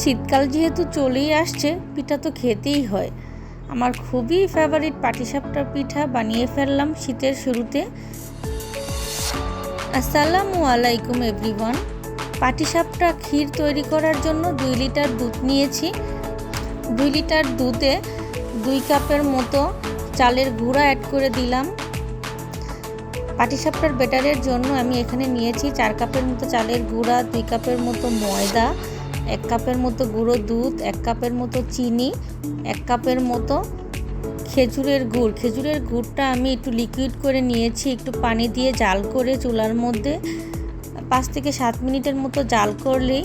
শীতকাল যেহেতু চলেই আসছে, পিঠা তো খেতেই হয়। আমার খুবই ফেভারিট পাটিসাপটা পিঠা বানিয়ে ফেললাম শীতের শুরুতে। আসসালামু আলাইকুম এভরিওয়ান। পাটিসাপটা ক্ষীর তৈরি করার জন্য দুই লিটার দুধ নিয়েছি। দুই লিটার দুধে দুই কাপের মতো চালের গুঁড়া অ্যাড করে দিলাম। পাটিসাপটার বেটারের জন্য আমি এখানে নিয়েছি চার কাপের মতো চালের গুঁড়া, দুই কাপের মতো ময়দা। এক কাপের মতো গুঁড়ো দুধ, এক কাপের মতো চিনি, এক কাপের মতো খেজুরের গুড়। খেজুরের গুড়টা আমি একটু লিকুইড করে নিয়েছি, একটু পানি দিয়ে জাল করে চুলার মধ্যে পাঁচ থেকে সাত মিনিটের মতো জাল করলেই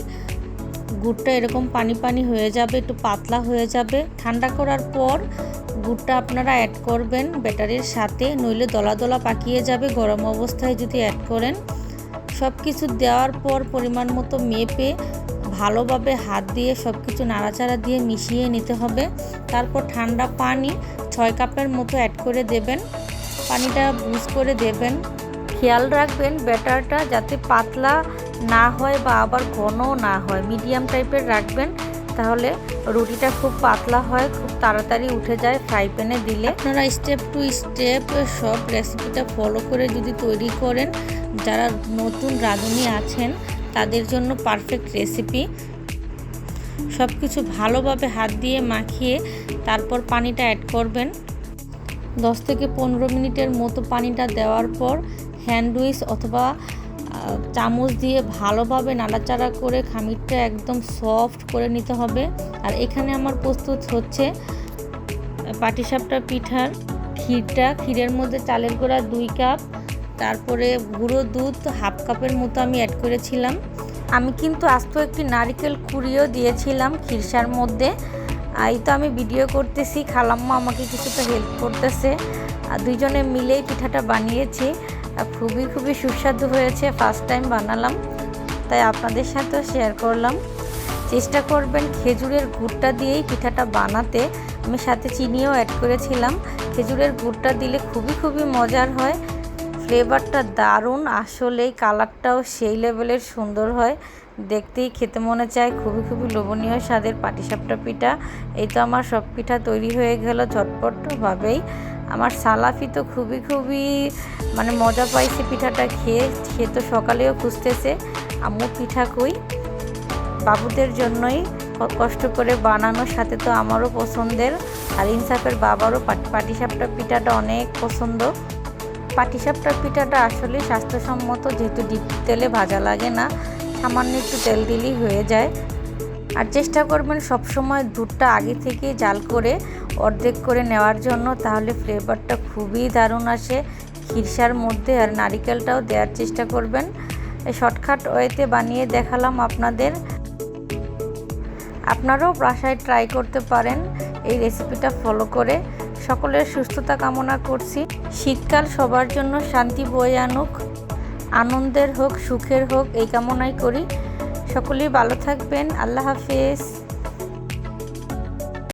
গুড়টা এরকম পানি পানি হয়ে যাবে, একটু পাতলা হয়ে যাবে। ঠান্ডা করার পর গুড়টা আপনারা অ্যাড করবেন ব্যাটারির সাথে, নইলে দলা দলা পাকিয়ে যাবে, গরম অবস্থায় যদি অ্যাড করেন। সব কিছু দেওয়ার পর পরিমাণ মতো মেপে ভালোভাবে হাত দিয়ে সব কিছু নাড়াচাড়া দিয়ে মিশিয়ে নিতে হবে। তারপর ঠান্ডা পানি ছয় কাপের মতো অ্যাড করে দেবেন। পানিটা বুঝ করে দেবেন। খেয়াল রাখবেন ব্যাটারটা যাতে পাতলা না হয় বা আবার ঘনও না হয়। মিডিয়াম টাইপের রাখবেন, তাহলে রুটিটা খুব পাতলা হয়, খুব তাড়াতাড়ি উঠে যায় ফ্রাই প্যানে দিলে। আপনারা স্টেপ টু স্টেপ সব রেসিপিটা ফলো করে যদি তৈরি করেন, যারা নতুন রাঁধুনি আছেন তাদের জন্য পারফেক্ট রেসিপি সব কিছু ভালোভাবে হাত দিয়ে মাখিয়ে তারপর পানিটা অ্যাড করবেন। দশ থেকে পনেরো মিনিটের মতো পানিটা দেওয়ার পর হ্যান্ড উইচ অথবা চামচ দিয়ে ভালোভাবে নাড়াচাড়া করে খামিরটা একদম সফট করে নিতে হবে। আর এখানে আমার প্রস্তুত হচ্ছে, পাটিসাপটা পিঠার ক্ষীরটা। ক্ষীরের মধ্যে চালের গোড়া দুই কাপ তারপরে গুঁড়ো দুধ হাফ কাপের মতো আমি অ্যাড করেছিলাম। আমি কিন্তু আস্ত একটি নারিকেল কুড়িও দিয়েছিলাম খিরসার মধ্যে। এই তো আমি ভিডিও করতেছি, খালাম্মা আমাকে কিছুটা হেল্প করতেছে। আর দুইজনে মিলেই পিঠাটা বানিয়েছি। খুবই খুবই সুস্বাদু হয়েছে ফার্স্ট টাইম বানালাম। তাই আপনাদের সাথেও শেয়ার করলাম। চেষ্টা করবেন খেজুরের গুড়টা দিয়েই পিঠাটা বানাতে। আমি সাথে চিনিও অ্যাড করেছিলাম। খেজুরের গুড়টা দিলে খুবই খুবই মজার হয়। ফ্লেভারটা দারুণ। আসলেই কালারটাও সেই লেভেলের সুন্দর হয়। দেখতেই খেতে মনে চায়। খুবই খুবই লোভনীয় স্বাদের পাটিসাপটা পিঠা। এই তো আমার সব পিঠা তৈরি হয়ে গেল ঝটপটভাবেই। আমার সালাফি তো খুবই খুবই মানে মজা পাইছে পিঠাটা খেয়ে। সে তো সকালেও খুঁজতেছে, আম্মু, পিঠা কই? বাবুদের জন্যই কষ্ট করে বানানোর সাথে তো আমারও পছন্দের। আর ইনসাফের বাবারও পাটিসাপটা পিঠাটা অনেক পছন্দ। পাটিসাপটার পিঠাটা আসলে স্বাস্থ্যসম্মত, যেহেতু ডিপ তেলে ভাজা লাগে না, সামান্য একটু তেল দিলেই হয়ে যায়। আর চেষ্টা করবেন সবসময় দুধটা আগে থেকে জাল করে অর্ধেক করে নেওয়ার জন্য, তাহলে ফ্লেভারটা খুবই দারুণ আসে। খিরসার মধ্যে আর নারিকেলটাও দেওয়ার চেষ্টা করবেন। শর্টকাট ওয়েতে বানিয়ে দেখালাম আপনাদের। আপনারাও বাসায় ট্রাই করতে পারেন এই রেসিপিটা ফলো করে। সকলের সুস্থতা কামনা করছি। শীতকাল সবার জন্য শান্তি বয়ে আনুক, আনন্দের হোক, সুখের হোক, এই কামনাই করি। সকলেই ভালো থাকবেন। আল্লাহ হাফেজ।